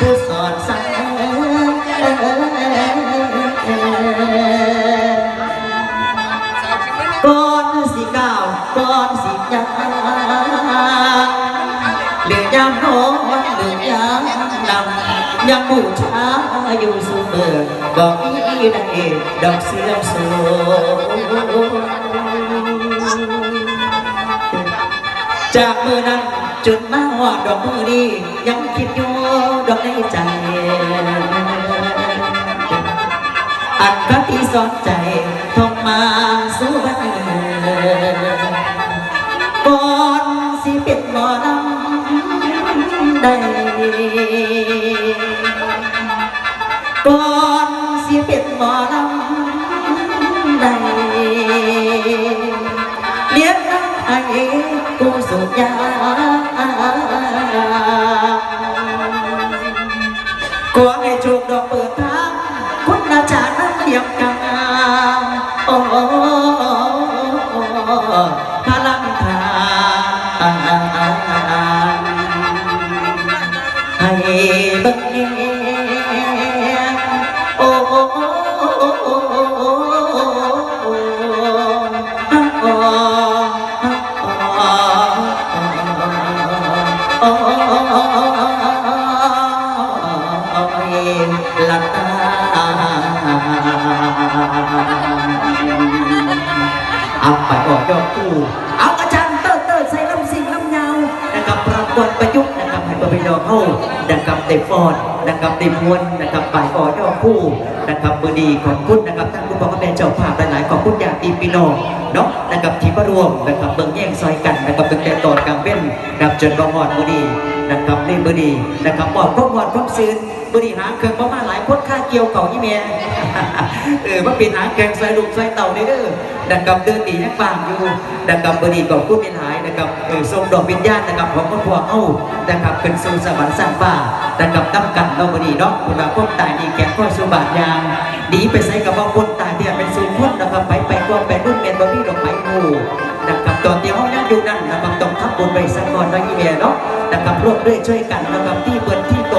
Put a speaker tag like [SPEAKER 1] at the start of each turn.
[SPEAKER 1] ผู้สอนสั่งก่อนสิก้าวก่อนสิยางเหลือยามร้อนเหลือยามดำยังบูชาอยู่เสมอบอกอีได้ดอกเสื่อมโทรมจากมือนั้น จนมาหอดดอกมือนี้ยังคิดอยู่ดอกในใจ อันพระที่สอนใจทองมาสู่บ้านก่อนสิเป็นหมอลำได้ก่อนสิเป็นหมอลำ พลังทานให้เบิ่งแยงโอ้ลับตา เอาไปออกยอดคู่เอาอาจารย์เติร์ดเติร์ดใส่ลำสิงลำยาวนะครับปรากฏประยุกต์นะครับให้ประเพณีเข้านะครับเตฟอนนะครับเตมวนนะครับไปออกยอดคู่นะครับมือร์ดีขอบคุณนะครับท่านผู้ปกครองเจ้าภาพหลายๆขอบคุณอย่างอีพี่น้องเนาะนะครับที่มารวมนะครับเบิ่งแย่งซอยกันนะครับตั้งแต่ตอนกลางเว้นนะครับจนบางวันมือดีนะครับนี่มือดีนะครับบอกพวกวันพวกซื้นมือดีหาเครื่องประมาณหลายคนค่าเกี่ยวเก่ายี่เมียเออมาเป็นหางแกงใส่ลูกใส่เต่าเด้อดังกับเดินตียังฟังอยู่ดังกับบดีกับผู้เป็นหายนะครับเออทรงดอกวิญญาณนะครับของคนพวกเอ้านะครับเป็นสู่สวรรค์สร้างฟ้าดังกับตั้มกันเราบดีเนาะคุณว่าพวกตายดีแกข้อสุบาทยางหนีไปใส่กับว่าคนตายที่เป็นสู่คนนะครับไปไปกวางไปรุ่นเป็นบะพี่ดอกไม้งูนะครับตอนที่ห้องยังอยู่นั่นนะครับต้องทับบุญไปสักก่อนนะอีเมียเนาะนะครับร่วมด้วยช่วยกันนะครับที่เปิดที่โต